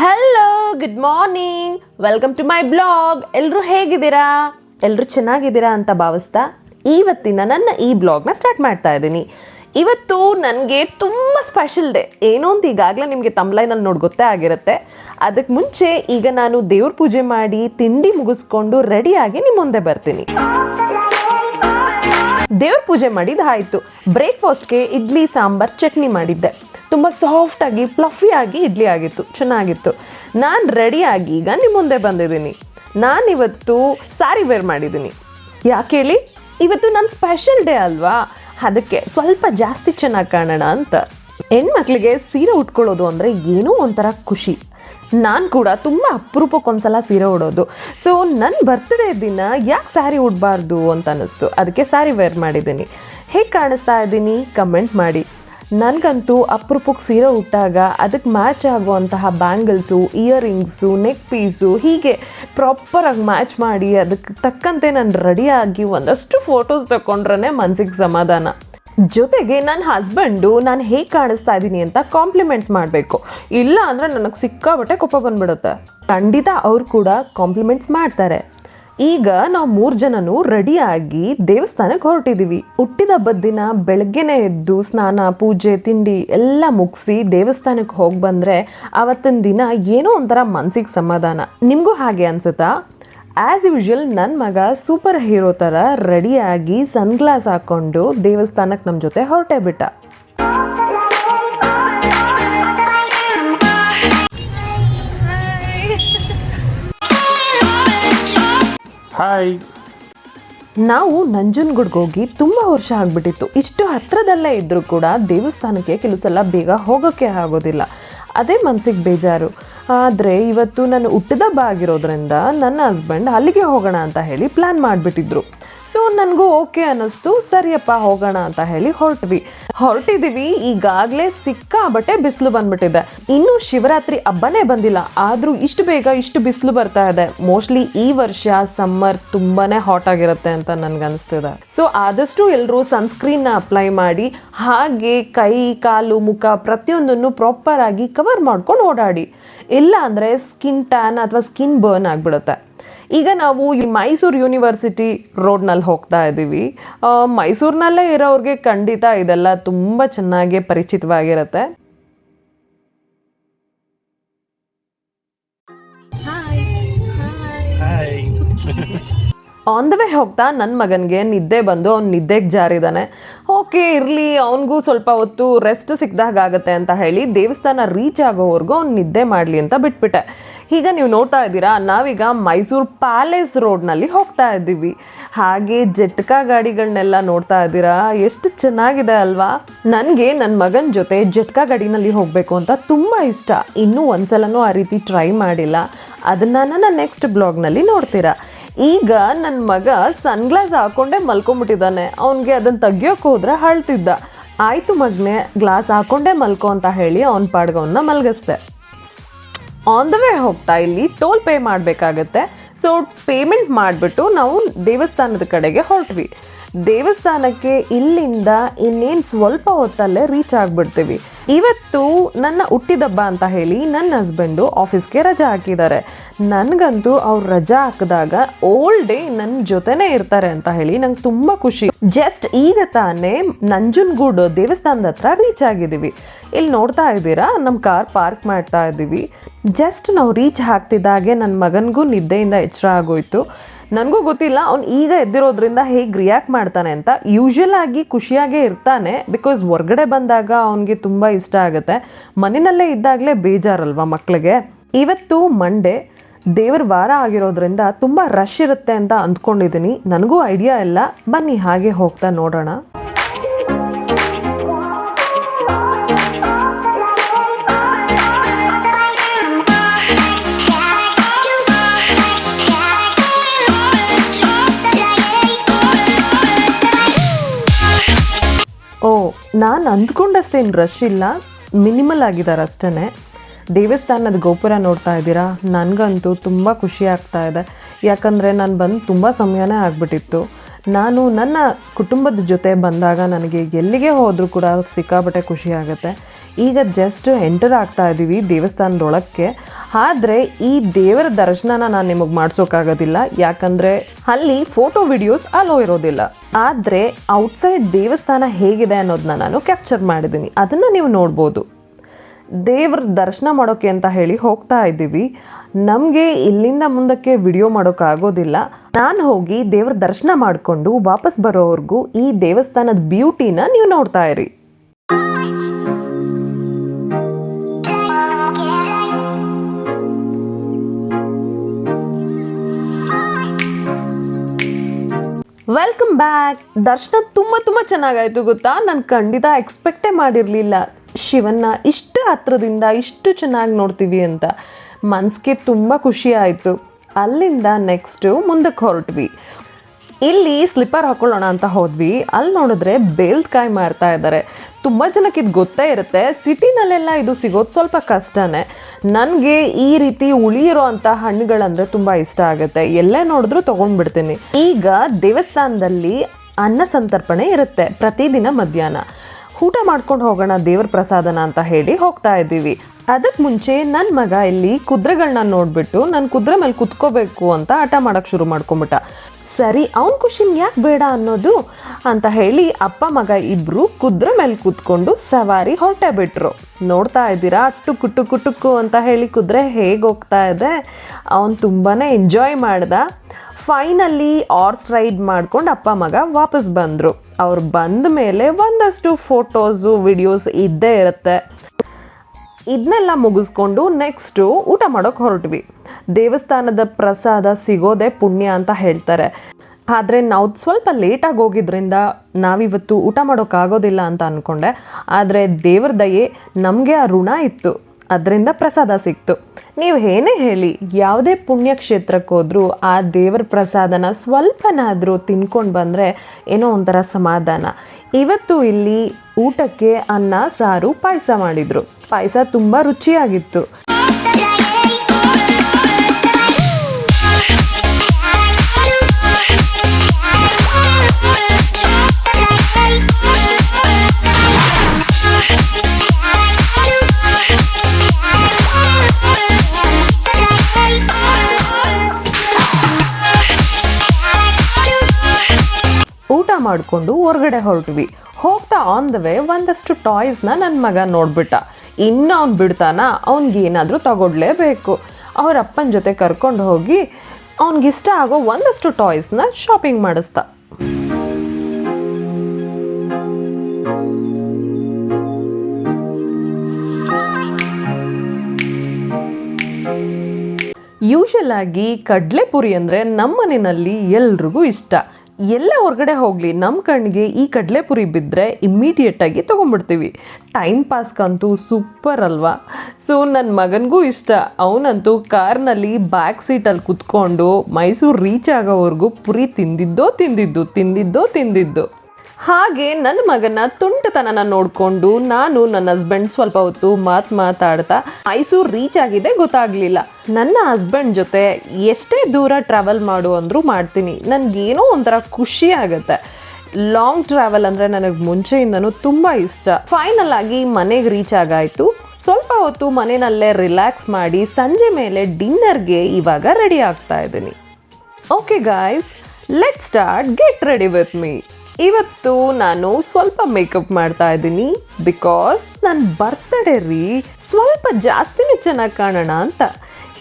Hello good morning welcome to my blog ಎಲ್ಲರೂ ಹೇಗಿದ್ದೀರಾ? ಎಲ್ಲರೂ ಚೆನ್ನಾಗಿದ್ದೀರಾ ಅಂತ ಭಾವಿಸ್ತಾ ಇವತ್ತಿನ ನನ್ನ ಈ ಬ್ಲಾಗ್ನ ಸ್ಟಾರ್ಟ್ ಮಾಡ್ತಾ ಇದ್ದೀನಿ. ಇವತ್ತು ನನಗೆ ತುಂಬ ಸ್ಪೆಷಲ್ ಡೇ ಏನೋ ಅಂತ ಈಗಾಗಲೇ ನಿಮಗೆ ತಮ್ಲೈನಲ್ಲಿ ನೋಡಿ ಗೊತ್ತೇ ಆಗಿರುತ್ತೆ. ಅದಕ್ಕೆ ಮುಂಚೆ ಈಗ ನಾನು ದೇವ್ರ ಪೂಜೆ ಮಾಡಿ ತಿಂಡಿ ಮುಗಿಸ್ಕೊಂಡು ರೆಡಿಯಾಗಿ ನಿಮ್ಮ ಮುಂದೆ ಬರ್ತೀನಿ. ದೇವ್ರ ಪೂಜೆ ಮಾಡಿದ್ದು ಆಯಿತು. ಬ್ರೇಕ್ಫಾಸ್ಟ್ಗೆ ಇಡ್ಲಿ, ಸಾಂಬಾರ್, ಚಟ್ನಿ ಮಾಡಿದ್ದೆ. ತುಂಬ ಸಾಫ್ಟಾಗಿ ಆಗಿ ಇಡ್ಲಿ ಆಗಿತ್ತು, ಚೆನ್ನಾಗಿತ್ತು. ನಾನು ರೆಡಿಯಾಗಿ ಈಗ ನಿಮ್ಮ ಮುಂದೆ ಬಂದಿದ್ದೀನಿ. ನಾನಿವತ್ತು ಸ್ಯಾರಿ ವೇರ್ ಮಾಡಿದ್ದೀನಿ. ಯಾಕೆ ಹೇಳಿ? ಇವತ್ತು ನನ್ನ ಸ್ಪೆಷಲ್ ಡೇ ಅಲ್ವಾ? ಅದಕ್ಕೆ ಸ್ವಲ್ಪ ಜಾಸ್ತಿ ಚೆನ್ನಾಗಿ ಕಾಣೋಣ ಅಂತ. ಹೆಣ್ಮಕ್ಳಿಗೆ ಸೀರೆ ಉಟ್ಕೊಳ್ಳೋದು ಅಂದರೆ ಏನೋ ಒಂಥರ ಖುಷಿ. ನಾನು ಕೂಡ ತುಂಬ ಅಪರೂಪಕ್ಕೊಂದ್ಸಲ ಸೀರೆ ಉಡೋದು. ಸೊ ನನ್ನ ಬರ್ತ್ಡೇ ದಿನ ಯಾಕೆ ಸ್ಯಾರಿ ಉಡಬಾರ್ದು ಅಂತ ಅನ್ನಿಸ್ತು. ಅದಕ್ಕೆ ಸ್ಯಾರಿ ವೇರ್ ಮಾಡಿದ್ದೀನಿ. ಹೇಗೆ ಕಾಣಿಸ್ತಾ ಇದ್ದೀನಿ ಕಮೆಂಟ್ ಮಾಡಿ. ನನಗಂತೂ ಅಪ್ರೂಪಕ್ಕೆ ಸೀರೆ ಉಟ್ಟಾಗ ಅದಕ್ಕೆ ಮ್ಯಾಚ್ ಆಗುವಂತಹ ಬ್ಯಾಂಗಲ್ಸು ಇಯರಿಂಗ್ಸು ನೆಕ್ ಪೀಸು ಹೀಗೆ ಪ್ರಾಪರಾಗಿ ಮ್ಯಾಚ್ ಮಾಡಿ ಅದಕ್ಕೆ ತಕ್ಕಂತೆ ನಾನು ರೆಡಿಯಾಗಿ ಒಂದಷ್ಟು ಫೋಟೋಸ್ ತಗೊಂಡ್ರೆ ಮನಸ್ಸಿಗೆ ಸಮಾಧಾನ. ಜೊತೆಗೆ ನನ್ನ ಹಸ್ಬೆಂಡು ನಾನು ಹೇಗೆ ಕಾಣಿಸ್ತಾ ಇದ್ದೀನಿ ಅಂತ ಕಾಂಪ್ಲಿಮೆಂಟ್ಸ್ ಮಾಡಬೇಕು. ಇಲ್ಲ ಅಂದರೆ ನನಗೆ ಸಿಕ್ಕಾಬಟ್ಟೆ ಕೋಪ ಬಂದ್ಬಿಡುತ್ತೆ. ಖಂಡಿತ ಅವ್ರು ಕೂಡ ಕಾಂಪ್ಲಿಮೆಂಟ್ಸ್ ಮಾಡ್ತಾರೆ. ಈಗ ನಾವು ಮೂರು ಜನನು ರೆಡಿಯಾಗಿ ದೇವಸ್ಥಾನಕ್ಕೆ ಹೊರಟಿದ್ದೀವಿ ಹುಟ್ಟಿದ ಹಬ್ಬದ ದಿನ ಬೆಳಗ್ಗೆನೇ ಎದ್ದು ಸ್ನಾನ, ಪೂಜೆ, ತಿಂಡಿ ಎಲ್ಲ ಮುಗಿಸಿ ದೇವಸ್ಥಾನಕ್ಕೆ ಹೋಗಿ ಬಂದರೆ ಆವತ್ತಿನ ದಿನ ಏನೋ ಒಂಥರ ಮನ್ಸಿಗೆ ಸಮಾಧಾನ. ನಿಮಗೂ ಹಾಗೆ ಅನ್ಸುತ್ತಾ? ಆ್ಯಸ್ ಯೂಶುವಲ್ ನನ್ನ ಮಗ ಸೂಪರ್ ಹೀರೋ ಥರ ರೆಡಿಯಾಗಿ ಸನ್ಗ್ಲಾಸ್ ಹಾಕ್ಕೊಂಡು ದೇವಸ್ಥಾನಕ್ಕೆ ನಮ್ಮ ಜೊತೆ ಹೊರಟೇ ಬಿಟ್ಟ. ಹಾಯ್ ನಾವು ನಂಜನಗೂಡ್ಗೆ ಹೋಗಿ ತುಂಬ ವರ್ಷ ಆಗಿಬಿಟ್ಟಿತ್ತು. ಇಷ್ಟು ಹತ್ರದಲ್ಲೇ ಇದ್ದರೂ ಕೂಡ ದೇವಸ್ಥಾನಕ್ಕೆ ಕೆಲವು ಸಲ ಬೇಗ ಹೋಗೋಕ್ಕೆ ಆಗೋದಿಲ್ಲ. ಅದೇ ಮನಸ್ಸಿಗೆ ಬೇಜಾರು. ಆದರೆ ಇವತ್ತು ನಾನು ಹುಟ್ಟಿದಬ್ಬ ಆಗಿರೋದ್ರಿಂದ ನನ್ನ ಹಸ್ಬೆಂಡ್ ಅಲ್ಲಿಗೆ ಹೋಗೋಣ ಅಂತ ಹೇಳಿ ಪ್ಲ್ಯಾನ್ ಮಾಡಿಬಿಟ್ಟಿದ್ರು. ಸೊ ನನಗೂ ಓಕೆ ಅನ್ನಿಸ್ತು. ಸರಿಯಪ್ಪ, ಹೋಗೋಣ ಅಂತ ಹೇಳಿ ಹೊರಟ್ವಿ. ಹೊರಟಿದ್ದೀವಿ ಈಗಾಗಲೇ ಸಿಕ್ಕಾಬಟ್ಟೆ ಬಿಸಿಲು ಬಂದ್ಬಿಟ್ಟಿದೆ. ಇನ್ನು ಶಿವರಾತ್ರಿ ಹಬ್ಬನೇ ಬಂದಿಲ್ಲ. ಆದರೂ ಇಷ್ಟು ಬೇಗ ಇಷ್ಟು ಬಿಸಿಲು ಬರ್ತಾ ಇದೆ. ಮೋಸ್ಟ್ಲಿ ಈ ವರ್ಷ ಸಮ್ಮರ್ ತುಂಬಾನೇ ಹಾಟ್ ಆಗಿರುತ್ತೆ ಅಂತ ನನ್ಗನ್ಸ್ತಿದೆ. ಸೊ ಆದಷ್ಟು ಎಲ್ಲರೂ ಸನ್ಸ್ಕ್ರೀನ್ನ ಅಪ್ಲೈ ಮಾಡಿ, ಹಾಗೆ ಕೈ, ಕಾಲು, ಮುಖ ಪ್ರತಿಯೊಂದನ್ನು ಪ್ರಾಪರ್ ಆಗಿ ಕವರ್ ಮಾಡ್ಕೊಂಡು ಓಡಾಡಿ. ಇಲ್ಲ ಅಂದರೆ ಸ್ಕಿನ್ ಟ್ಯಾನ್ ಅಥವಾ ಸ್ಕಿನ್ ಬರ್ನ್ ಆಗಿಬಿಡುತ್ತೆ. ಈಗ ನಾವು ಈ ಮೈಸೂರು ಯೂನಿವರ್ಸಿಟಿ ರೋಡ್ನಲ್ಲಿ ಹೋಗ್ತಾ ಇದ್ದೀವಿ. ಮೈಸೂರಿನಲ್ಲೇ ಇರೋರಿಗೆ ಖಂಡಿತ ಇದೆಲ್ಲ ತುಂಬ ಚೆನ್ನಾಗಿ ಪರಿಚಿತವಾಗಿರುತ್ತೆ. ಆನ್ ದ ವೇ ಹೋಗ್ತಾ ನನ್ನ ಮಗನಿಗೆ ನಿದ್ದೆ ಬಂದು ಅವ್ನು ನಿದ್ದೆಗೆ ಜಾರಿದ್ದಾನೆ ಓಕೆ ಇರಲಿ ಅವನಿಗೂ ಸ್ವಲ್ಪ ಹೊತ್ತು ರೆಸ್ಟ್ ಸಿಕ್ಕಿದಾಗ ಆಗುತ್ತೆ ಅಂತ ಹೇಳಿ ದೇವಸ್ಥಾನ ರೀಚ್ ಆಗೋವರೆಗೂ ಅವ್ನು ನಿದ್ದೆ ಮಾಡಲಿ ಅಂತ ಬಿಟ್ಬಿಟ್ಟೆ. ಈಗ ನೀವು ನೋಡ್ತಾ ಇದ್ದೀರಾ, ನಾವೀಗ ಮೈಸೂರು ಪ್ಯಾಲೇಸ್ ರೋಡ್ನಲ್ಲಿ ಹೋಗ್ತಾ ಇದ್ದೀವಿ. ಹಾಗೆ ಜಟ್ಕಾ ಗಾಡಿಗಳನ್ನೆಲ್ಲ ನೋಡ್ತಾ ಇದ್ದೀರಾ? ಎಷ್ಟು ಚೆನ್ನಾಗಿದೆ ಅಲ್ವಾ? ನನಗೆ ನನ್ನ ಮಗನ ಜೊತೆ ಜಟ್ಕಾ ಗಾಡಿನಲ್ಲಿ ಹೋಗಬೇಕು ಅಂತ ತುಂಬ ಇಷ್ಟ. ಇನ್ನೂ ಒಂದ್ಸಲನೂ ಆ ರೀತಿ ಟ್ರೈ ಮಾಡಿಲ್ಲ. ಅದನ್ನು ನನ್ನ ನೆಕ್ಸ್ಟ್ ಬ್ಲಾಗ್ನಲ್ಲಿ ನೋಡ್ತೀರಾ. ಈಗ ನನ್ನ ಮಗ ಸನ್ಗ್ಲಾಸ್ ಹಾಕ್ಕೊಂಡೇ ಮಲ್ಕೊಂಬಿಟ್ಟಿದ್ದಾನೆ ಅವನಿಗೆ ಅದನ್ನು ತೆಗಿಯೋಕೆ ಹೋದ್ರೆ ಅಳ್ತಿದ್ದ. ಆಯಿತು ಮಗನೇ ಗ್ಲಾಸ್ ಹಾಕ್ಕೊಂಡೇ ಮಲ್ಕೋ ಅಂತ ಹೇಳಿ ಅವನ ಪಾಡ್ಗವನ್ನ ಮಲಗಿಸ್ದೆ. ಆನ್ ದ ವೇ ಹೋಗ್ತಾ ಇಲ್ಲಿ ಟೋಲ್ ಪೇ ಮಾಡಬೇಕಾಗತ್ತೆ. ಸೊ ಪೇಮೆಂಟ್ ಮಾಡಿಬಿಟ್ಟು ನಾವು ದೇವಸ್ಥಾನದ ಕಡೆಗೆ ಹೊರಟ್ವಿ. ದೇವಸ್ಥಾನಕ್ಕೆ ಇಲ್ಲಿಂದ ಇನ್ನೇನು ಸ್ವಲ್ಪ ಹೊತ್ತಲ್ಲೇ ರೀಚ್ ಆಗಿಬಿಡ್ತೀವಿ. ಇವತ್ತು ನನ್ನ ಹುಟ್ಟಿದಬ್ಬ ಅಂತ ಹೇಳಿ ನನ್ನ ಹಸ್ಬೆಂಡು ಆಫೀಸ್ಗೆ ರಜಾ ಹಾಕಿದ್ದಾರೆ. ನನಗಂತೂ ಅವ್ರು ರಜಾ ಹಾಕಿದಾಗ ಓಲ್ ಡೇ ನನ್ನ ಜೊತೆನೇ ಇರ್ತಾರೆ ಅಂತ ಹೇಳಿ ನಂಗೆ ತುಂಬ ಖುಷಿ. ಜಸ್ಟ್ ಈಗ ತಾನೇ ನಂಜನಗೂಡು ದೇವಸ್ಥಾನದ ಹತ್ರ ರೀಚ್ ಆಗಿದ್ದೀವಿ. ಇಲ್ಲಿ ನೋಡ್ತಾ ಇದ್ದೀರಾ? ನಮ್ಮ ಕಾರ್ ಪಾರ್ಕ್ ಮಾಡ್ತಾ ಇದ್ದೀವಿ. ಜಸ್ಟ್ ನಾವು ರೀಚ್ ಹಾಕ್ತಿದ್ದಾಗೆ ನನ್ನ ಮಗನಿಗೂ ನಿದ್ದೆಯಿಂದ ಎಚ್ಚರ ಆಗೋಯ್ತು. ನನಗೂ ಗೊತ್ತಿಲ್ಲ, ಅವ್ನು ಈಗ ಎದ್ದಿರೋದ್ರಿಂದ ಹೇಗೆ ರಿಯಾಕ್ಟ್ ಮಾಡ್ತಾನೆ ಅಂತ. ಯೂಶಲ್ ಆಗಿ ಖುಷಿಯಾಗೇ ಇರ್ತಾನೆ ಬಿಕಾಸ್ ಹೊರ್ಗಡೆ ಬಂದಾಗ ಅವನಿಗೆ ತುಂಬ ಇಷ್ಟ ಆಗುತ್ತೆ. ಮನೆಯಲ್ಲೇ ಇದ್ದಾಗಲೇ ಬೇಜಾರಲ್ವಾ ಮಕ್ಕಳಿಗೆ ಇವತ್ತು ಮಂಡೇ ದೇವರ ವಾರ ಆಗಿರೋದ್ರಿಂದ ತುಂಬ ರಶ್ ಇರುತ್ತೆ ಅಂತ ಅಂದ್ಕೊಂಡಿದ್ದೀನಿ ನನಗೂ ಐಡಿಯಾ ಇಲ್ಲ, ಬನ್ನಿ ಹಾಗೆ ಹೋಗ್ತಾ ನೋಡೋಣ. ನಾನು ಅಂದ್ಕೊಂಡಷ್ಟೇನು ರಶ್ ಇಲ್ಲ. ಮಿನಿಮಲ್ ಆಗಿದ್ದಾರೆ ಅಷ್ಟೇ ದೇವಸ್ಥಾನದ ಗೋಪುರ ನೋಡ್ತಾ ಇದ್ದೀರಾ? ನನಗಂತೂ ತುಂಬ ಖುಷಿ ಆಗ್ತಾ ಇದೆ. ಯಾಕಂದರೆ ನಾನು ಬಂದು ತುಂಬ ಸಮಯನೇ ಆಗಿಬಿಟ್ಟಿತ್ತು. ನಾನು ನನ್ನ ಕುಟುಂಬದ ಜೊತೆ ಬಂದಾಗ ನನಗೆ ಎಲ್ಲಿಗೆ ಹೋದರೂ ಕೂಡ ಸಿಕ್ಕಾಪಟ್ಟೆ ಖುಷಿ ಆಗುತ್ತೆ. ಈಗ ಜಸ್ಟ್ ಎಂಟರ್ ಆಗ್ತಾ ಇದ್ದೀವಿ ದೇವಸ್ಥಾನದೊಳಕ್ಕೆ. ಆದರೆ ಈ ದೇವರ ದರ್ಶನನ ನಾನು ನಿಮಗೆ ಮಾಡಿಸೋಕ್ಕಾಗೋದಿಲ್ಲ ಯಾಕಂದರೆ ಅಲ್ಲಿ ಫೋಟೋ ವಿಡಿಯೋಸ್ ಅಲೋ ಇರೋದಿಲ್ಲ. ಆದರೆ ಔಟ್ಸೈಡ್ ದೇವಸ್ಥಾನ ಹೇಗಿದೆ ಅನ್ನೋದನ್ನ ನಾನು ಕ್ಯಾಪ್ಚರ್ ಮಾಡಿದ್ದೀನಿ ಅದನ್ನು ನೀವು ನೋಡ್ಬೋದು. ದೇವ್ರ ದರ್ಶನ ಮಾಡೋಕ್ಕೆ ಅಂತ ಹೇಳಿ ಹೋಗ್ತಾ ಇದ್ದೀವಿ ನಮಗೆ ಇಲ್ಲಿಂದ ಮುಂದಕ್ಕೆ ವಿಡಿಯೋ ಮಾಡೋಕ್ಕಾಗೋದಿಲ್ಲ ನಾನು ಹೋಗಿ ದೇವ್ರ ದರ್ಶನ ಮಾಡಿಕೊಂಡು ವಾಪಸ್ ಬರೋವರೆಗೂ ಈ ದೇವಸ್ಥಾನದ ಬ್ಯೂಟಿನ ನೀವು ನೋಡ್ತಾ ಇರಿ. ವೆಲ್ಕಮ್ ಬ್ಯಾಕ್ ದರ್ಶನ ತುಂಬ ತುಂಬ ಚೆನ್ನಾಗಾಯ್ತು ಗೊತ್ತಾ? ನಾನು ಖಂಡಿತ ಎಕ್ಸ್ಪೆಕ್ಟೇ ಮಾಡಿರಲಿಲ್ಲ. ಶಿವನ್ನ ಇಷ್ಟು ಹತ್ರದಿಂದ ಇಷ್ಟು ಚೆನ್ನಾಗಿ ನೋಡ್ತೀವಿ ಅಂತ. ಮನಸ್ಸಿಗೆ ತುಂಬ ಖುಷಿ ಆಯಿತು. ಅಲ್ಲಿಂದ ನೆಕ್ಸ್ಟು ಮುಂದಕ್ಕೆ ಹೊರಟ್ವಿ. ಇಲ್ಲಿ ಸ್ಲಿಪ್ಪರ್ ಹಾಕೊಳ್ಳೋಣ ಅಂತ ಹೋದ್ವಿ. ಅಲ್ಲಿ ನೋಡಿದ್ರೆ ಬೇಲ್ಕಾಯಿ ಮಾರ್ತಾ ಇದ್ದಾರೆ ತುಂಬ ಜನಕ್ಕೆ ಇದು ಗೊತ್ತೇ ಇರುತ್ತೆ. ಸಿಟಿನಲ್ಲೆಲ್ಲ ಇದು ಸಿಗೋದು ಸ್ವಲ್ಪ ಕಷ್ಟನೇ. ನನಗೆ ಈ ರೀತಿ ಉಳಿಯಿರೋ ಅಂಥ ಹಣ್ಣುಗಳಂದರೆ ತುಂಬ ಇಷ್ಟ ಆಗುತ್ತೆ. ಎಲ್ಲೇ ನೋಡಿದ್ರೂ ತೊಗೊಂಡ್ಬಿಡ್ತೀನಿ. ಈಗ ದೇವಸ್ಥಾನದಲ್ಲಿ ಅನ್ನ ಸಂತರ್ಪಣೆ ಇರುತ್ತೆ ಪ್ರತಿದಿನ ಮಧ್ಯಾಹ್ನ. ಊಟ ಮಾಡ್ಕೊಂಡು ಹೋಗೋಣ ದೇವ್ರ ಪ್ರಸಾದನ ಅಂತ ಹೇಳಿ ಹೋಗ್ತಾ ಇದ್ದೀವಿ. ಅದಕ್ಕೆ ಮುಂಚೆ ನನ್ನ ಮಗ ಇಲ್ಲಿ ಕುದುರೆಗಳನ್ನ ನೋಡಿಬಿಟ್ಟು ನಾನು ಕುದುರೆ ಮೇಲೆ ಕುತ್ಕೋಬೇಕು ಅಂತ ಆಟ ಮಾಡೋಕ್ಕೆ ಶುರು ಮಾಡ್ಕೊಂಬಿಟ್ಟ ಸರಿ, ಅವ್ನ ಖುಷಿನ ಯಾಕೆ ಬೇಡ ಅನ್ನೋದು ಅಂತ ಹೇಳಿ ಅಪ್ಪ ಮಗ ಇಬ್ಬರು ಕುದುರೆ ಮೇಲೆ ಕೂತ್ಕೊಂಡು ಸವಾರಿ ಹೊರಟೆ ಬಿಟ್ರು. ನೋಡ್ತಾ ಇದ್ದೀರಾ? ಅಟ್ಟು ಟುಕು ಟುಕು ಅಂತ ಹೇಳಿ ಕುದುರೆ ಹೇಗೆ ಹೋಗ್ತಾ ಇದೆ? ಅವನು ತುಂಬಾ ಎಂಜಾಯ್ ಮಾಡ್ದ. ಫೈನಲಿ ಆರ್ಸ್ ರೈಡ್ ಮಾಡ್ಕೊಂಡು ಅಪ್ಪ ಮಗ ವಾಪಸ್ ಬಂದರು. ಅವ್ರು ಬಂದ ಮೇಲೆ ಒಂದಷ್ಟು ಫೋಟೋಸು ವಿಡಿಯೋಸ್ ಇದ್ದೇ ಇರುತ್ತೆ. ಇದನ್ನೆಲ್ಲ ಮುಗಿಸ್ಕೊಂಡು ನೆಕ್ಸ್ಟು ಊಟ ಮಾಡೋಕ್ಕೆ ಹೊರಟ್ವಿ. ದೇವಸ್ಥಾನದ ಪ್ರಸಾದ ಸಿಗೋದೇ ಪುಣ್ಯ ಅಂತ ಹೇಳ್ತಾರೆ. ಆದರೆ ನಾವು ಸ್ವಲ್ಪ ಲೇಟಾಗಿ ಹೋಗಿದ್ರಿಂದ ನಾವಿವತ್ತು ಊಟ ಮಾಡೋಕ್ಕಾಗೋದಿಲ್ಲ ಅಂತ ಅಂದ್ಕೊಂಡೆ ಆದರೆ ದೇವ್ರ ದಯೆ ನಮಗೆ ಆ ಋಣ ಇತ್ತು. ಅದರಿಂದ ಪ್ರಸಾದ ಸಿಕ್ತು. ನೀವು ಏನೇ ಹೇಳಿ, ಯಾವುದೇ ಪುಣ್ಯಕ್ಷೇತ್ರಕ್ಕೆ ಹೋದರೂ ಆ ದೇವರ ಪ್ರಸಾದನ ಸ್ವಲ್ಪನಾದರೂ ತಿನ್ಕೊಂಡು ಬಂದರೆ ಏನೋ ಒಂಥರ ಸಮಾಧಾನ. ಇವತ್ತು ಇಲ್ಲಿ ಊಟಕ್ಕೆ ಅನ್ನ, ಸಾರು, ಪಾಯಸ ಮಾಡಿದರು. ಪಾಯಸ ತುಂಬ ರುಚಿಯಾಗಿತ್ತು. ಮಾಡಿಕೊಂಡು ಹೊರಗಡೆ ಹೊರಟ್ವಿ. ಹೋಗ್ತಾ ಆನ್ ದ ವೇ ಒಂದಷ್ಟು ಟಾಯ್ಸ್ನ ನನ್ನ ಮಗ ನೋಡ್ಬಿಟ್ಟ. ಇನ್ನು ಅವ್ನು ಬಿಡ್ತಾನ? ಏನಾದರೂ ತಗೊಡ್ಲೇಬೇಕು. ಅವ್ರ ಅಪ್ಪನ ಜೊತೆ ಕರ್ಕೊಂಡು ಹೋಗಿ ಅವ್ನಿಗಿಷ್ಟ ಆಗೋ ಒಂದಷ್ಟು ಟಾಯ್ಸ್ನ ಶಾಪಿಂಗ್ ಮಾಡಿಸ್ತಾ. ಯೂಶಲ್ ಆಗಿ ಕಡಲೆಪುರಿ ಅಂದರೆ ನಮ್ಮ ಮನೆಯಲ್ಲಿ ಎಲ್ರಿಗೂ ಇಷ್ಟ. ಎಲ್ಲ ಹೊರಗಡೆ ಹೋಗಲಿ ನಮ್ಮ ಕಣ್ಣಿಗೆ ಈ ಕಡಲೆಪುರಿ ಬಿದ್ದರೆ ಇಮ್ಮಿಡಿಯೇಟಾಗಿ ತೊಗೊಂಡ್ಬಿಡ್ತೀವಿ. ಟೈಮ್ ಪಾಸ್ಗಂತೂ ಸೂಪರ್ ಅಲ್ವಾ? ಸೊ ನನ್ನ ಮಗನಿಗೂ ಇಷ್ಟ. ಅವನಂತೂ ಕಾರ್ನಲ್ಲಿ ಬ್ಯಾಕ್ ಸೀಟಲ್ಲಿ ಕುತ್ಕೊಂಡು ಮೈಸೂರು ರೀಚ್ ಆಗೋವರೆಗೂ ಪುರಿ ತಿಂದಿದ್ದೋ ತಿಂದಿದ್ದು ತಿಂದಿದ್ದೋ ತಿಂದಿದ್ದು. ಹಾಗೆ ನನ್ನ ಮಗನ ತುಂಟತನನ ನೋಡಿಕೊಂಡು ನಾನು ನನ್ನ ಹಸ್ಬೆಂಡ್ ಸ್ವಲ್ಪ ಹೊತ್ತು ಮಾತು ಮಾತಾಡ್ತಾ ಮೈಸೂರು ರೀಚ್ ಆಗಿದೆ ಗೊತ್ತಾಗಲಿಲ್ಲ. ನನ್ನ ಹಸ್ಬೆಂಡ್ ಜೊತೆ ಎಷ್ಟೇ ದೂರ ಟ್ರಾವೆಲ್ ಮಾಡು ಅಂದರೂ ಮಾಡ್ತೀನಿ. ನನಗೇನೋ ಒಂಥರ ಖುಷಿ ಆಗುತ್ತೆ. ಲಾಂಗ್ ಟ್ರಾವೆಲ್ ಅಂದರೆ ನನಗೆ ಮುಂಚೆಯಿಂದನೂ ತುಂಬ ಇಷ್ಟ. ಫೈನಲ್ ಆಗಿ ಮನೆಗೆ ರೀಚ್ ಆಗಾಯಿತು. ಸ್ವಲ್ಪ ಹೊತ್ತು ಮನೆಯಲ್ಲೇ ರಿಲ್ಯಾಕ್ಸ್ ಮಾಡಿ ಸಂಜೆ ಮೇಲೆ ಡಿನ್ನರ್ಗೆ ಇವಾಗ ರೆಡಿ ಆಗ್ತಾ ಇದ್ದೀನಿ. Okay guys let start get ready with me ಇವತ್ತು ನಾನು ಸ್ವಲ್ಪ ಮೇಕಪ್ ಮಾಡ್ತಾ ಇದ್ದೀನಿ ಬಿಕಾಸ್ ನನ್ನ ಬರ್ತಡೇ ರೀ ಸ್ವಲ್ಪ ಜಾಸ್ತಿನೇ ಚೆನ್ನಾಗಿ ಕಾಣೋಣ ಅಂತ.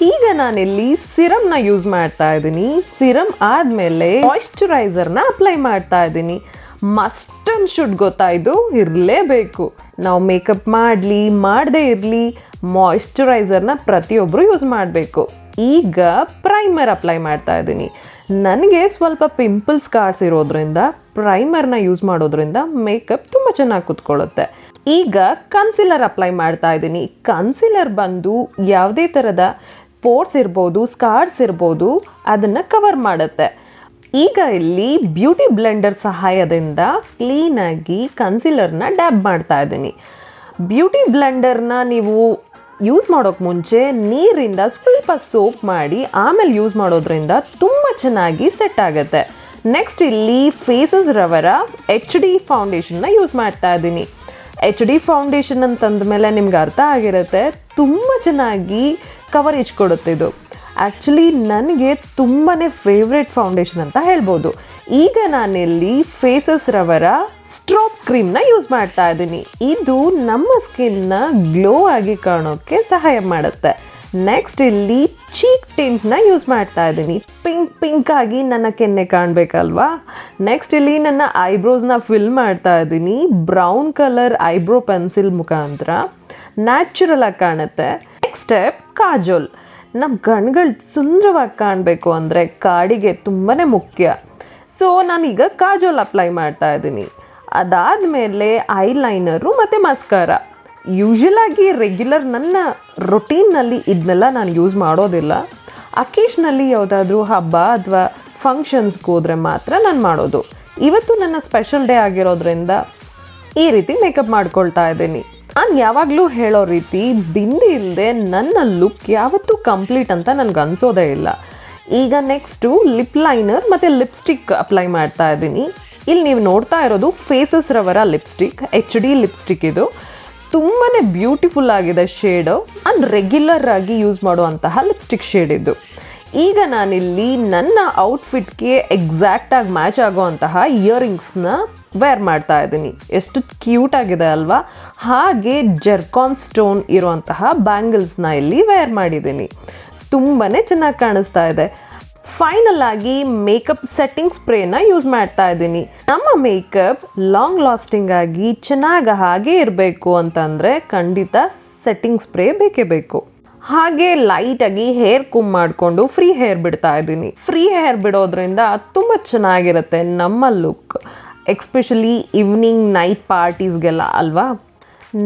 ಈಗ ನಾನಿಲ್ಲಿ ಸಿರಮ್ನ ಯೂಸ್ ಮಾಡ್ತಾ ಇದ್ದೀನಿ. ಸಿರಮ್ ಆದಮೇಲೆ ಮಾಯಿಶ್ಚರೈಸರ್ನ ಅಪ್ಲೈ ಮಾಡ್ತಾ ಇದ್ದೀನಿ. ಮಸ್ಟ್ ಅಂಡ್ ಶುಡ್ ಗೊತ್ತಾಯಿತು ಇರಲೇಬೇಕು. ನಾವು ಮೇಕಪ್ ಮಾಡಲಿ, ಮಾಡದೇ ಇರಲಿ ಮಾಯಿಶ್ಚರೈಸರ್ನ ಪ್ರತಿಯೊಬ್ಬರು ಯೂಸ್ ಮಾಡಬೇಕು. ಈಗ ಪ್ರೈಮರ್ ಅಪ್ಲೈ ಮಾಡ್ತಾ ಇದ್ದೀನಿ. ನನಗೆ ಸ್ವಲ್ಪ ಪಿಂಪಲ್ಸ್ ಕಾರ್ಡ್ಸ್ ಇರೋದ್ರಿಂದ ಪ್ರೈಮರ್ನ ಯೂಸ್ ಮಾಡೋದ್ರಿಂದ ಮೇಕಪ್ ತುಂಬ ಚೆನ್ನಾಗಿ ಕುತ್ಕೊಳ್ಳುತ್ತೆ. ಈಗ ಕನ್ಸಿಲರ್ ಅಪ್ಲೈ ಮಾಡ್ತಾ ಇದ್ದೀನಿ. ಕನ್ಸಿಲರ್ ಬಂದು ಯಾವುದೇ ಥರದ ಪೋರ್ಟ್ಸ್ ಇರ್ಬೋದು ಸ್ಕಾರ್ಸ್ ಇರ್ಬೋದು, ಅದನ್ನು ಕವರ್ ಮಾಡುತ್ತೆ. ಈಗ ಇಲ್ಲಿ ಬ್ಯೂಟಿ ಬ್ಲೆಂಡರ್ ಸಹಾಯದಿಂದ ಕ್ಲೀನಾಗಿ ಕನ್ಸಿಲರ್ನ ಡ್ಯಾಬ್ ಮಾಡ್ತಾ ಇದ್ದೀನಿ. ಬ್ಯೂಟಿ ಬ್ಲೆಂಡರ್ನ ನೀವು ಯೂಸ್ ಮಾಡೋಕ್ಕೆ ಮುಂಚೆ ನೀರಿಂದ ಸ್ವಲ್ಪ ಸೋಪ್ ಮಾಡಿ ಆಮೇಲೆ ಯೂಸ್ ಮಾಡೋದ್ರಿಂದ ತುಂಬ ಚೆನ್ನಾಗಿ ಸೆಟ್ ಆಗುತ್ತೆ. ನೆಕ್ಸ್ಟ್ ಇಲ್ಲಿ ಫೇಸಸ್ ರವರ ಎಚ್ ಡಿ ಫೌಂಡೇಶನ್ನ ಯೂಸ್ ಮಾಡ್ತಾ ಇದ್ದೀನಿ. ಎಚ್ ಡಿ ಫೌಂಡೇಶನ್ ಅಂತಂದ ಮೇಲೆ ನಿಮ್ಗೆ ಅರ್ಥ ಆಗಿರುತ್ತೆ. ತುಂಬ ಚೆನ್ನಾಗಿ ಕವರೇಜ್ ಕೊಡುತ್ತೆ ಇದು. ಆ್ಯಕ್ಚುಲಿ ನನಗೆ ತುಂಬಾ ಫೇವ್ರೆಟ್ ಫೌಂಡೇಶನ್ ಅಂತ ಹೇಳ್ಬೋದು. ಈಗ ನಾನಿಲ್ಲಿ ಫೇಸಸ್ ರವರ ಸ್ಟ್ರಾಪ್ ಕ್ರೀಮ್ನ ಯೂಸ್ ಮಾಡ್ತಾ ಇದ್ದೀನಿ. ಇದು ನಮ್ಮ ಸ್ಕಿನ್ನ ಗ್ಲೋ ಆಗಿ ಕಾಣೋಕ್ಕೆ ಸಹಾಯ ಮಾಡುತ್ತೆ. ನೆಕ್ಸ್ಟ್ ಇಲ್ಲಿ ಚೀಕ್ ಟಿಂಟ್ನ ಯೂಸ್ ಮಾಡ್ತಾ ಇದ್ದೀನಿ. ಪಿಂಕ್ ಪಿಂಕ್ ಆಗಿ ನನ್ನ ಕೆನ್ನೆ ಕಾಣಬೇಕಲ್ವಾ? ನೆಕ್ಸ್ಟ್ ಇಲ್ಲಿ ನನ್ನ ಐಬ್ರೋಸ್ನ ಫಿಲ್ ಮಾಡ್ತಾ ಇದ್ದೀನಿ. ಬ್ರೌನ್ ಕಲರ್ ಐಬ್ರೋ ಪೆನ್ಸಿಲ್ ಮುಖಾಂತರ. ನ್ಯಾಚುರಲ್ ಆಗಿ ಕಾಣುತ್ತೆ. Next step kajal. ನಮ್ಮ ಕಣ್ಗಳು ಸುಂದರವಾಗಿ ಕಾಣಬೇಕು ಅಂದರೆ ಕಾಡಿಗೆ ತುಂಬಾ ಮುಖ್ಯ. ಸೊ ನಾನೀಗ ಕಾಜೋಲ್ ಅಪ್ಲೈ ಮಾಡ್ತಾ ಇದ್ದೀನಿ. ಅದಾದಮೇಲೆ ಐಲೈನರು ಮತ್ತು ಮಸ್ಕಾರ ಯೂಶಲ್ ಆಗಿ ರೆಗ್ಯುಲರ್ ನನ್ನ ರೊಟೀನ್ನಲ್ಲಿ ಇದನ್ನೆಲ್ಲ ನಾನು ಯೂಸ್ ಮಾಡೋದಿಲ್ಲ. ಅಕೇಶ್ನಲ್ಲಿ ಯಾವುದಾದ್ರೂ ಹಬ್ಬ ಅಥವಾ ಫಂಕ್ಷನ್ಸ್ಗೆ ಹೋದರೆ ಮಾತ್ರ ನಾನು ಮಾಡೋದು. ಇವತ್ತು ನನ್ನ ಸ್ಪೆಷಲ್ ಡೇ ಆಗಿರೋದ್ರಿಂದ ಈ ರೀತಿ ಮೇಕಪ್ ಮಾಡ್ಕೊಳ್ತಾ ಇದ್ದೀನಿ. ನಾನು ಯಾವಾಗಲೂ ಹೇಳೋ ರೀತಿ ಬಿಂದಿ ಇಲ್ಲದೆ ನನ್ನ ಲುಕ್ ಯಾವತ್ತೂ ಕಂಪ್ಲೀಟ್ ಅಂತ ನನಗೆ ಅನಿಸೋದೇ ಇಲ್ಲ. ಈಗ ನೆಕ್ಸ್ಟು ಲಿಪ್ ಲೈನರ್ ಮತ್ತು ಲಿಪ್ಸ್ಟಿಕ್ ಅಪ್ಲೈ ಮಾಡ್ತಾ ಇದ್ದೀನಿ. ಇಲ್ಲಿ ನೀವು ನೋಡ್ತಾ ಇರೋದು ಫೇಸಸ್ ರವರ ಲಿಪ್ಸ್ಟಿಕ್ ಎಚ್ ಡಿ ಲಿಪ್ಸ್ಟಿಕ್ ಇದು. ತುಂಬಾ ಬ್ಯೂಟಿಫುಲ್ ಆಗಿದೆ ಶೇಡು ಆ್ಯಂಡ್ ರೆಗ್ಯುಲರ್ ಆಗಿ ಯೂಸ್ ಮಾಡುವಂತಹ ಲಿಪ್ಸ್ಟಿಕ್ ಶೇಡ್ ಇದು. ಈಗ ನಾನಿಲ್ಲಿ ನನ್ನ ಔಟ್ಫಿಟ್ಗೆ ಎಕ್ಸಾಕ್ಟಾಗಿ ಮ್ಯಾಚ್ ಆಗುವಂತಹ ಇಯರಿಂಗ್ಸ್ನ ವೇರ್ ಮಾಡ್ತಾ ಇದ್ದೀನಿ. ಎಷ್ಟು ಕ್ಯೂಟ್ ಆಗಿದೆ ಅಲ್ವಾ? ಹಾಗೆ ಜರ್ಕಾನ್ ಸ್ಟೋನ್ ಇರುವಂತಹ ಬ್ಯಾಂಗಲ್ಸ್ನ ಇಲ್ಲಿ ವೇರ್ ಮಾಡಿದ್ದೀನಿ. ತುಂಬಾ ಚೆನ್ನಾಗಿ ಕಾಣಿಸ್ತಾ ಇದೆ. ಫೈನಲ್ ಆಗಿ ಮೇಕಪ್ ಸೆಟ್ಟಿಂಗ್ ಸ್ಪ್ರೇನ ಯೂಸ್ ಮಾಡ್ತಾ ಇದ್ದೀನಿ. ನಮ್ಮ ಮೇಕಪ್ ಲಾಂಗ್ ಲಾಸ್ಟಿಂಗ್ ಆಗಿ ಚೆನ್ನಾಗಿ ಹಾಗೆ ಇರಬೇಕು ಅಂತಂದರೆ ಖಂಡಿತ ಸೆಟ್ಟಿಂಗ್ ಸ್ಪ್ರೇ ಬೇಕೇ ಬೇಕು. ಹಾಗೆ ಲೈಟಾಗಿ ಹೇರ್ ಕುಮ್ ಮಾಡಿಕೊಂಡು ಫ್ರೀ ಹೇರ್ ಬಿಡ್ತಾ ಇದ್ದೀನಿ. ಫ್ರೀ ಹೇರ್ ಬಿಡೋದ್ರಿಂದ ತುಂಬ ಚೆನ್ನಾಗಿರುತ್ತೆ ನಮ್ಮ ಲುಕ್ ಎಕ್ಸ್ಪೆಷಲಿ ಈವ್ನಿಂಗ್ ನೈಟ್ ಪಾರ್ಟೀಸ್ಗೆಲ್ಲ ಅಲ್ವಾ?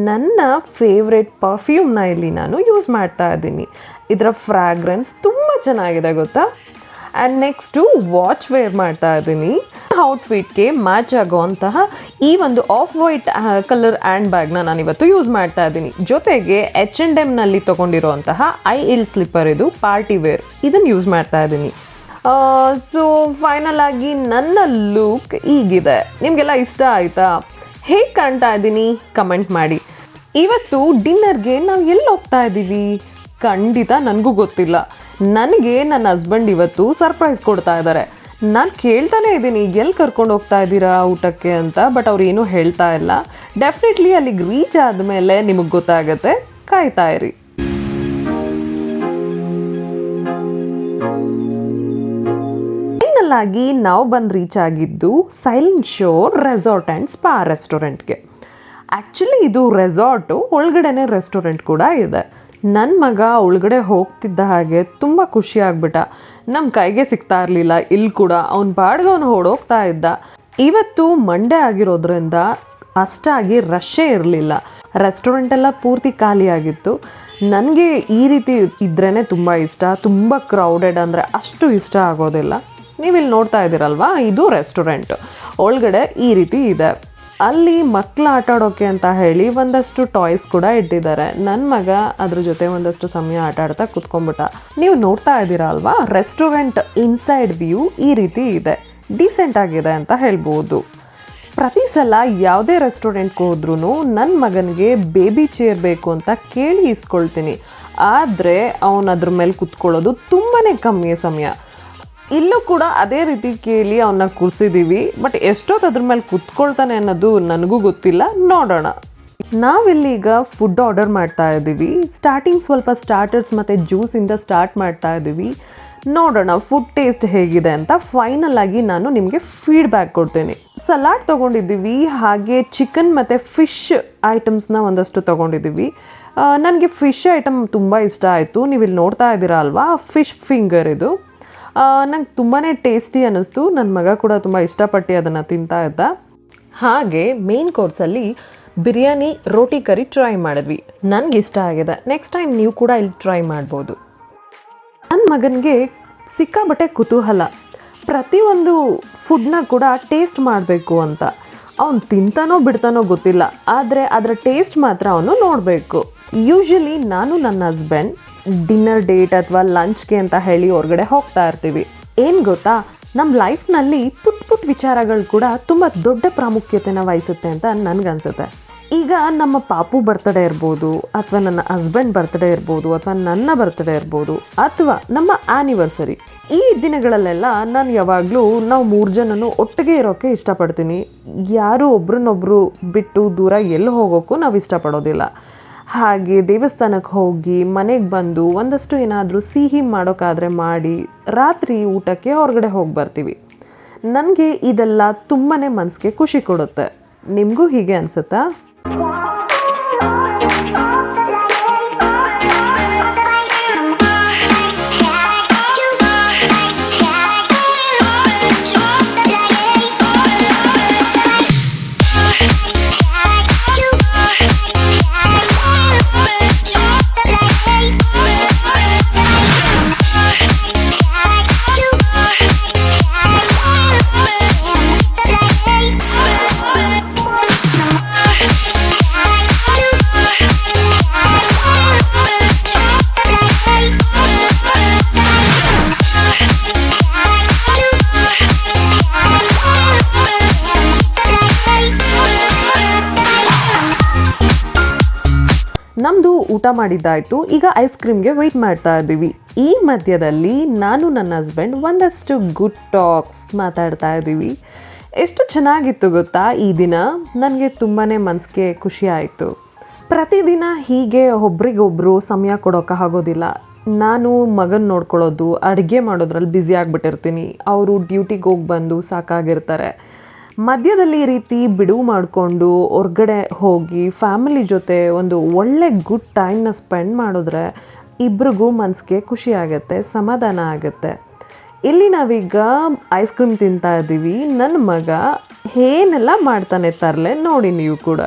ನನ್ನ ಫೇವ್ರೆಟ್ ಪರ್ಫ್ಯೂಮ್ನ ಇಲ್ಲಿ ನಾನು ಯೂಸ್ ಮಾಡ್ತಾ ಇದ್ದೀನಿ. ಇದರ ಫ್ರ್ಯಾಗ್ರೆನ್ಸ್ ತುಂಬ ಚೆನ್ನಾಗಿದೆ, ಗೊತ್ತಾ? ಆ್ಯಂಡ್ ನೆಕ್ಸ್ಟು ವಾಚ್ ವೇರ್ ಮಾಡ್ತಾ ಇದ್ದೀನಿ. ಔಟ್ಫಿಟ್ಗೆ ಮ್ಯಾಚ್ ಆಗುವಂತಹ ಈ ಒಂದು ಆಫ್ ವೈಟ್ ಕಲರ್ ಆ್ಯಂಡ್ ಬ್ಯಾಗ್ನ ನಾನು ಇವತ್ತು ಯೂಸ್ ಮಾಡ್ತಾ ಇದ್ದೀನಿ. ಜೊತೆಗೆ ಎಚ್ ಆ್ಯಂಡ್ ಎಮ್ನಲ್ಲಿ ತೊಗೊಂಡಿರುವಂತಹ ಐ ಇಲ್ ಸ್ಲಿಪ್ಪರ್ ಇದು ಪಾರ್ಟಿ ವೇರ್ ಇದನ್ನು ಯೂಸ್ ಮಾಡ್ತಾ ಇದ್ದೀನಿ. ಸೊ ಫೈನಲ್ ಆಗಿ ನನ್ನ ಲುಕ್ ಈಗಿದೆ ನಿಮಗೆಲ್ಲ ಇಷ್ಟ ಆಯಿತಾ? ಹೇಗೆ ಕಾಣ್ತಾ ಇದ್ದೀನಿ? ಕಮೆಂಟ್ ಮಾಡಿ. ಇವತ್ತು ಡಿನ್ನರ್ಗೆ ನಾವು ಎಲ್ಲಿ ಹೋಗ್ತಾ ಇದ್ದೀವಿ? ಖಂಡಿತ ನನಗೂ ಗೊತ್ತಿಲ್ಲ. ನನಗೆ ನನ್ನ ಹಸ್ಬೆಂಡ್ ಇವತ್ತು ಸರ್ಪ್ರೈಸ್ ಕೊಡ್ತಾ ಇದ್ದಾರೆ. ನಾನು ಕೇಳ್ತಾನೆ ಇದ್ದೀನಿ ಎಲ್ಲಿ ಕರ್ಕೊಂಡು ಹೋಗ್ತಾ ಇದ್ದೀರಾ ಊಟಕ್ಕೆ ಅಂತ ಬಟ್ ಅವ್ರು ಏನೂ ಹೇಳ್ತಾ ಇಲ್ಲ. ಡೆಫಿನೆಟ್ಲಿ ಅಲ್ಲಿಗೆ ರೀಚ್ ಆದಮೇಲೆ ನಿಮಗೆ ಗೊತ್ತಾಗುತ್ತೆ, ಕಾಯ್ತಾ ಇರಿ. ಆಗಿ ನಾವು ಬಂದು ರೀಚ್ ಆಗಿದ್ದು silent shore resort and spa ರೆಸ್ಟೋರೆಂಟ್ಗೆ ಆ್ಯಕ್ಚುಲಿ ಇದು ರೆಸಾರ್ಟು ಒಳಗಡೆನೆ ರೆಸ್ಟೋರೆಂಟ್ ಕೂಡ ಇದೆ. ನನ್ನ ಮಗ ಒಳಗಡೆ ಹೋಗ್ತಿದ್ದ ಹಾಗೆ ತುಂಬ ಖುಷಿ ಆಗ್ಬಿಟ್ಟ. ನಮ್ಮ ಕೈಗೆ ಸಿಗ್ತಾ ಇರಲಿಲ್ಲ ಇಲ್ಲಿ ಕೂಡ. ಅವ್ನ ಬಾಡ್ಗೆ ಅವ್ನು ಓಡೋಗ್ತಾ ಇದ್ದ. ಇವತ್ತು ಮಂಡೇ ಆಗಿರೋದ್ರಿಂದ ಅಷ್ಟಾಗಿ ರಶ್ಶೇ ಇರಲಿಲ್ಲ. ರೆಸ್ಟೋರೆಂಟ್ ಎಲ್ಲ ಪೂರ್ತಿ ಖಾಲಿಯಾಗಿತ್ತು ನನಗೆ ಈ ರೀತಿ ಇದ್ರೇ ತುಂಬ ಇಷ್ಟ. ತುಂಬ ಕ್ರೌಡೆಡ್ ಅಂದರೆ ಅಷ್ಟು ಇಷ್ಟ ಆಗೋದಿಲ್ಲ. ನೀವು ಇಲ್ಲಿ ನೋಡ್ತಾ ಇದ್ದೀರಲ್ವಾ? ಇದು ರೆಸ್ಟೋರೆಂಟ್ ಒಳಗಡೆ ಈ ರೀತಿ ಇದೆ. ಅಲ್ಲಿ ಮಕ್ಕಳು ಆಟ ಆಡೋಕೆ ಅಂತ ಹೇಳಿ ಒಂದಷ್ಟು ಟಾಯ್ಸ್ ಕೂಡ ಇಟ್ಟಿದ್ದಾರೆ. ನನ್ನ ಮಗ ಅದ್ರ ಜೊತೆ ಒಂದಷ್ಟು ಸಮಯ ಆಟ ಆಡ್ತಾ ಕುತ್ಕೊಂಡ್ಬಿಟ್ಟ. ನೀವು ನೋಡ್ತಾ ಇದ್ದೀರಾ ಅಲ್ವಾ? ರೆಸ್ಟೋರೆಂಟ್ ಇನ್ಸೈಡ್ ವ್ಯೂ ಈ ರೀತಿ ಇದೆ. ಡೀಸೆಂಟ್ ಆಗಿದೆ ಅಂತ ಹೇಳ್ಬೋದು. ಪ್ರತಿ ಸಲ ಯಾವುದೇ ರೆಸ್ಟೋರೆಂಟ್ಗೆ ಹೋದ್ರೂ ನನ್ನ ಮಗನಿಗೆ ಬೇಬಿ ಚೇರ್ ಬೇಕು ಅಂತ ಕೇಳಿ ಇಸ್ಕೊಳ್ತೀನಿ. ಆದರೆ ಅವನು ಅದ್ರ ಮೇಲೆ ಕುತ್ಕೊಳ್ಳೋದು ತುಂಬಾ ಕಮ್ಮಿ ಸಮಯ. ಇಲ್ಲೂ ಕೂಡ ಅದೇ ರೀತಿ ಕೇಳಿ ಅವನ್ನ ಕೂರಿಸಿದ್ದೀವಿ ಬಟ್ ಎಷ್ಟೊತ್ತು ಅದ್ರ ಮೇಲೆ ಕುತ್ಕೊಳ್ತಾನೆ ಅನ್ನೋದು ನನಗೂ ಗೊತ್ತಿಲ್ಲ. ನೋಡೋಣ. ನಾವಿಲ್ಲೀಗ ಫುಡ್ ಆರ್ಡರ್ ಮಾಡ್ತಾ ಇದ್ದೀವಿ. ಸ್ಟಾರ್ಟಿಂಗ್ ಸ್ವಲ್ಪ ಸ್ಟಾರ್ಟರ್ಸ್ ಮತ್ತು ಜ್ಯೂಸಿಂದ ಸ್ಟಾರ್ಟ್ ಮಾಡ್ತಾ ಇದ್ದೀವಿ. ನೋಡೋಣ ಫುಡ್ ಟೇಸ್ಟ್ ಹೇಗಿದೆ ಅಂತ. ಫೈನಲ್ ಆಗಿ ನಾನು ನಿಮಗೆ ಫೀಡ್ಬ್ಯಾಕ್ ಕೊಡ್ತೇನೆ. ಸಲಾಡ್ ತೊಗೊಂಡಿದ್ದೀವಿ, ಹಾಗೆ ಚಿಕನ್ ಮತ್ತು ಫಿಶ್ ಐಟಮ್ಸ್ನ ಒಂದಷ್ಟು ತೊಗೊಂಡಿದ್ದೀವಿ. ನನಗೆ ಫಿಶ್ ಐಟಮ್ ತುಂಬ ಇಷ್ಟ ಆಯಿತು. ನೀವು ಇಲ್ಲಿ ನೋಡ್ತಾ ಇದ್ದೀರಾ ಅಲ್ವಾ? ಫಿಶ್ ಫಿಂಗರ್ ಇದು. ನಂಗೆ ತುಂಬಾ ಟೇಸ್ಟಿ ಅನ್ನಿಸ್ತು. ನನ್ನ ಮಗ ಕೂಡ ತುಂಬ ಇಷ್ಟಪಟ್ಟು ಅದನ್ನು ತಿಂತಾ ಇದ್ದ. ಹಾಗೆ ಮೇನ್ ಕೋರ್ಸಲ್ಲಿ ಬಿರಿಯಾನಿ ರೋಟಿ ಕರಿ ಟ್ರೈ ಮಾಡಿದ್ವಿ. ನನಗೆ ಇಷ್ಟ ಆಗಿದೆ. ನೆಕ್ಸ್ಟ್ ಟೈಮ್ ನೀವು ಕೂಡ ಇಲ್ಲಿ ಟ್ರೈ ಮಾಡ್ಬೋದು. ನನ್ನ ಮಗನಿಗೆ ಸಿಕ್ಕಾಬಟ್ಟೆ ಕುತೂಹಲ. ಪ್ರತಿಯೊಂದು ಫುಡ್ನ ಕೂಡ ಟೇಸ್ಟ್ ಮಾಡಬೇಕು ಅಂತ. ಅವನು ತಿಂತಾನೋ ಬಿಡ್ತಾನೋ ಗೊತ್ತಿಲ್ಲ. ಆದರೆ ಅದರ ಟೇಸ್ಟ್ ಮಾತ್ರ ಅವನು ನೋಡಬೇಕು. ಯೂಶಲಿ ನಾನು ನನ್ನ ಹಸ್ಬೆಂಡ್ ಡಿನ್ನರ್ ಡೇಟ್ ಅಥವಾ ಲಂಚ್ಗೆ ಅಂತ ಹೇಳಿ ಹೊರಗಡೆ ಹೋಗ್ತಾ ಇರ್ತೀವಿ. ಏನು ಗೊತ್ತಾ? ನಮ್ಮ ಲೈಫ್ನಲ್ಲಿ ಪುಟ್ ಪುಟ್ ವಿಚಾರಗಳು ಕೂಡ ತುಂಬ ದೊಡ್ಡ ಪ್ರಾಮುಖ್ಯತೆನ ವಹಿಸುತ್ತೆ ಅಂತ ನನಗನ್ಸುತ್ತೆ. ಈಗ ನಮ್ಮ ಪಾಪು ಬರ್ತಡೇ ಇರ್ಬೋದು, ಅಥವಾ ನನ್ನ ಹಸ್ಬೆಂಡ್ ಬರ್ತಡೇ ಇರ್ಬೋದು, ಅಥವಾ ನನ್ನ ಬರ್ತಡೇ ಇರ್ಬೋದು, ಅಥವಾ ನಮ್ಮ ಆ್ಯನಿವರ್ಸರಿ ಈ ದಿನಗಳಲ್ಲೆಲ್ಲ ನಾನು ಯಾವಾಗಲೂ ನಾವು ಮೂರು ಜನನು ಒಟ್ಟಿಗೆ ಇರೋಕ್ಕೆ ಇಷ್ಟಪಡ್ತೀನಿ. ಯಾರು ಒಬ್ರನ್ನೊಬ್ರು ಬಿಟ್ಟು ದೂರ ಎಲ್ಲಿ ಹೋಗೋಕ್ಕೂ ನಾವು ಇಷ್ಟಪಡೋದಿಲ್ಲ. ಹಾಗೆ ದೇವಸ್ಥಾನಕ್ಕೆ ಹೋಗಿ ಮನೆಗೆ ಬಂದು ಒಂದಷ್ಟು ಏನಾದರೂ ಸಿಹಿ ಮಾಡೋಕ್ಕಾದರೆ ಮಾಡಿ ರಾತ್ರಿ ಊಟಕ್ಕೆ ಹೊರಗಡೆ ಹೋಗಿ ಬರ್ತೀವಿ. ನನಗೆ ಇದೆಲ್ಲ ತುಂಬಾ ಮನಸ್ಸಿಗೆ ಖುಷಿ ಕೊಡುತ್ತೆ. ನಿಮಗೂ ಹೀಗೆ ಅನಿಸುತ್ತಾ? ಊಟ ಮಾಡಿದ್ದಾಯಿತು. ಈಗ ಐಸ್ ಕ್ರೀಮ್ಗೆ ವೆಯ್ಟ್ ಮಾಡ್ತಾ ಇದ್ದೀವಿ. ಈ ಮಧ್ಯದಲ್ಲಿ ನಾನು ನನ್ನ ಹಸ್ಬೆಂಡ್ ಒಂದಷ್ಟು ಗುಡ್ ಟಾಕ್ಸ್ ಮಾತಾಡ್ತಾ ಇದ್ದೀವಿ. ಎಷ್ಟು ಚೆನ್ನಾಗಿತ್ತು ಗೊತ್ತಾ? ಈ ದಿನ ನನಗೆ ತುಂಬಾ ಮನಸ್ಸಿಗೆ ಖುಷಿ ಆಯಿತು. ಪ್ರತಿದಿನ ಹೀಗೆ ಒಬ್ರಿಗೊಬ್ರು ಸಮಯ ಕೊಡೋಕೆ ಆಗೋದಿಲ್ಲ. ನಾನು ಮಗನ ನೋಡ್ಕೊಳ್ಳೋದು, ಅಡುಗೆ ಮಾಡೋದ್ರಲ್ಲಿ ಬ್ಯುಸಿ ಆಗಿಬಿಟ್ಟಿರ್ತೀನಿ. ಅವರು ಡ್ಯೂಟಿಗೆ ಹೋಗಿ ಬಂದು ಸಾಕಾಗಿರ್ತಾರೆ. ಮಧ್ಯದಲ್ಲಿ ಈ ರೀತಿ ಬಿಡುವು ಮಾಡಿಕೊಂಡು ಹೊರ್ಗಡೆ ಹೋಗಿ ಫ್ಯಾಮಿಲಿ ಜೊತೆ ಒಂದು ಒಳ್ಳೆ ಗುಡ್ ಟೈಮ್ನ ಸ್ಪೆಂಡ್ ಮಾಡಿದ್ರೆ ಇಬ್ರಿಗೂ ಮನಸ್ಸಿಗೆ ಖುಷಿ ಆಗುತ್ತೆ, ಸಮಾಧಾನ ಆಗುತ್ತೆ. ಇಲ್ಲಿ ನಾವೀಗ ಐಸ್ ಕ್ರೀಮ್ ತಿಂತಾ ಇದ್ದೀವಿ ನನ್ನ ಮಗ ಏನೆಲ್ಲ ಮಾಡ್ತಾನೆ ತರಲೆ ನೋಡಿ ನೀವು ಕೂಡ.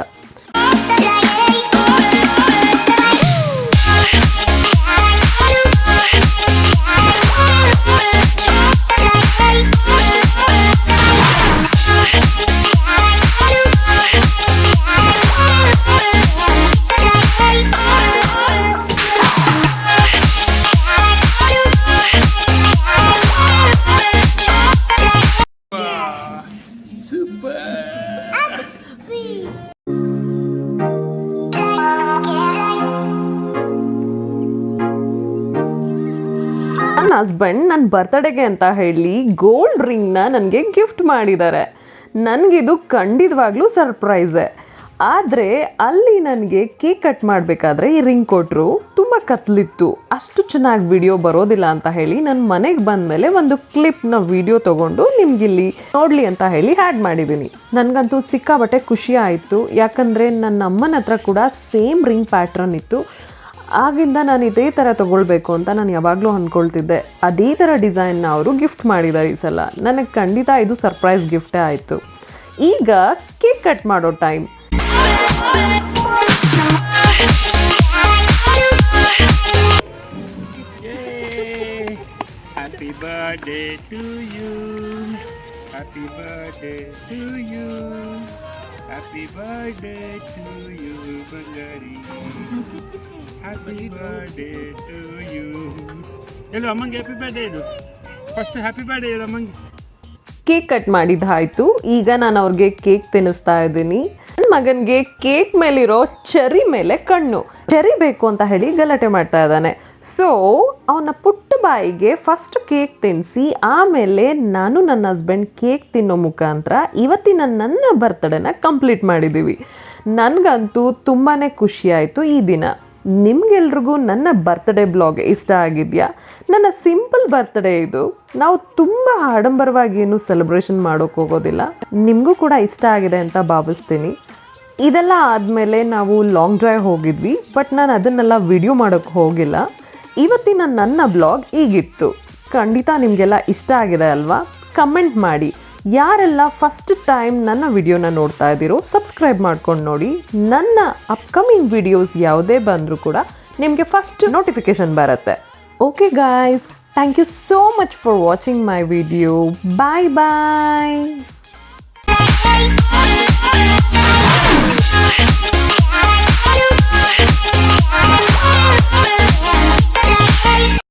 ಹಸ್ಬೆಂಡ್ ನನ್ನ ಬರ್ತಡೆಗೆ ಅಂತ ಹೇಳಿ ಗೋಲ್ಡ್ ರಿಂಗ್ನ ನನಗೆ ಗಿಫ್ಟ್ ಮಾಡಿದ್ದಾರೆ ನನಗಿದು ಖಂಡಿತವಾಗ್ಲೂ ಸರ್ಪ್ರೈಸೇ ಆದರೆ ಅಲ್ಲಿ ನನಗೆ ಕೇಕ್ ಕಟ್ ಮಾಡಬೇಕಾದ್ರೆ ಈ ರಿಂಗ್ ಕೊಟ್ಟರು ತುಂಬ ಕತ್ಲಿತ್ತು. ಅಷ್ಟು ಚೆನ್ನಾಗಿ ವಿಡಿಯೋ ಬರೋದಿಲ್ಲ ಅಂತ ಹೇಳಿ ನನ್ನ ಮನೆಗೆ ಬಂದ ಮೇಲೆ ಒಂದು ಕ್ಲಿಪ್ನ ವಿಡಿಯೋ ತೊಗೊಂಡು ನಿಮ್ಗಿಲ್ಲಿ ನೋಡಲಿ ಅಂತ ಹೇಳಿ ಆ್ಯಡ್ ಮಾಡಿದ್ದೀನಿ ನನಗಂತೂ ಸಿಕ್ಕಾಬಟ್ಟೆ ಖುಷಿ ಆಯಿತು. ಯಾಕಂದರೆ ನನ್ನ ಅಮ್ಮನ ಹತ್ರ ಕೂಡ ಸೇಮ್ ರಿಂಗ್ ಪ್ಯಾಟ್ರನ್ ಇತ್ತು. ಆಗಿಂದ ನಾನು ಇದೇ ಥರ ತೊಗೊಳ್ಬೇಕು ಅಂತ ನಾನು ಯಾವಾಗಲೂ ಅಂದ್ಕೊಳ್ತಿದ್ದೆ ಅದೇ ಥರ ಡಿಸೈನ್ನ ಅವರು ಗಿಫ್ಟ್ ಮಾಡಿದ್ದಾರೆ ಈ ಸಲ ನನಗೆ ಖಂಡಿತ ಇದು ಸರ್ಪ್ರೈಸ್ ಗಿಫ್ಟೇ ಆಯಿತು ಈಗ ಕೇಕ್ ಕಟ್ ಮಾಡೋ time! Happy birthday to you. Happy birthday to you. Happy birthday to you, Bangari. Happy birthday to you. ಹೇಳು ಅಮ್ಮಂಗೆ ಹ್ಯಾಪಿ ಬರ್ಡೇ ಇದು. ಫಸ್ಟ್ ಹ್ಯಾಪಿ ಬರ್ಡೇ ಹೇಳು ಅಮ್ಮಂಗೆ ಕೇಕ್ ಕಟ್ ಮಾಡಿದ್ದಾಯಿತು. ಈಗ ನಾನು ಅವ್ರಿಗೆ ಕೇಕ್ ತಿನ್ನಿಸ್ತಾ ಇದ್ದೀನಿ. ನನ್ನ ಮಗನಿಗೆ ಕೇಕ್ ಮೇಲಿರೋ ಚೆರಿ ಮೇಲೆ ಕಣ್ಣು. ಚೆರಿ ಬೇಕು ಅಂತ ಹೇಳಿ ಗಲಾಟೆ ಮಾಡ್ತಾ ಇದ್ದಾನೆ. ಸೊ ಅವನ ಪುಟ್ಟ ಬಾಯಿಗೆ ಫಸ್ಟ್ ಕೇಕ್ ತಿನ್ನಿಸಿ ಆಮೇಲೆ ನಾನು ನನ್ನ ಹಸ್ಬೆಂಡ್ ಕೇಕ್ ತಿನ್ನೋ ಮುಖಾಂತರ ಇವತ್ತಿನ ನನ್ನ ಬರ್ತಡೇನ ಕಂಪ್ಲೀಟ್ ಮಾಡಿದ್ದೀವಿ ನನಗಂತೂ ತುಂಬಾ ಖುಷಿಯಾಯಿತು ಈ ದಿನ. ನಿಮಗೆಲ್ರಿಗೂ ನನ್ನ ಬರ್ತ್ಡೇ ಬ್ಲಾಗ್ ಇಷ್ಟ ಆಗಿದೆಯಾ? ನನ್ನ ಸಿಂಪಲ್ ಬರ್ತ್ಡೇ ಇದು. ನಾವು ತುಂಬ ಆಡಂಬರವಾಗಿ ಏನು ಸೆಲೆಬ್ರೇಷನ್ ಮಾಡೋಕೆ ಹೋಗೋದಿಲ್ಲ. ನಿಮಗೂ ಕೂಡ ಇಷ್ಟ ಆಗಿದೆ ಅಂತ ಭಾವಿಸ್ತೀನಿ. ಇದೆಲ್ಲ ಆದಮೇಲೆ ನಾವು ಲಾಂಗ್ ಡ್ರೈವ್ ಹೋಗಿದ್ವಿ ಬಟ್ ನಾನು ಅದನ್ನೆಲ್ಲ ವಿಡಿಯೋ ಮಾಡೋಕ್ಕೆ ಹೋಗಿಲ್ಲ. ಇವತ್ತಿನ ನನ್ನ ಬ್ಲಾಗ್ ಈಗಿತ್ತು. ಖಂಡಿತ ನಿಮಗೆಲ್ಲ ಇಷ್ಟ ಆಗಿದೆ ಅಲ್ವಾ? ಕಮೆಂಟ್ ಮಾಡಿ. ಯಾರೆಲ್ಲ ಫಸ್ಟ್ ಟೈಮ್ ನನ್ನ ವಿಡಿಯೋನ ನೋಡ್ತಾ ಇದ್ದೀರೋ ಸಬ್ಸ್ಕ್ರೈಬ್ ಮಾಡ್ಕೊಂಡು ನೋಡಿ. ನನ್ನ ಅಪ್ಕಮಿಂಗ್ ವಿಡಿಯೋಸ್ ಯಾವುದೇ ಬಂದರೂ ಕೂಡ ನಿಮಗೆ ಫಸ್ಟ್ ನೋಟಿಫಿಕೇಶನ್ ಬರುತ್ತೆ. Okay guys thank you so much for watching my video bye bye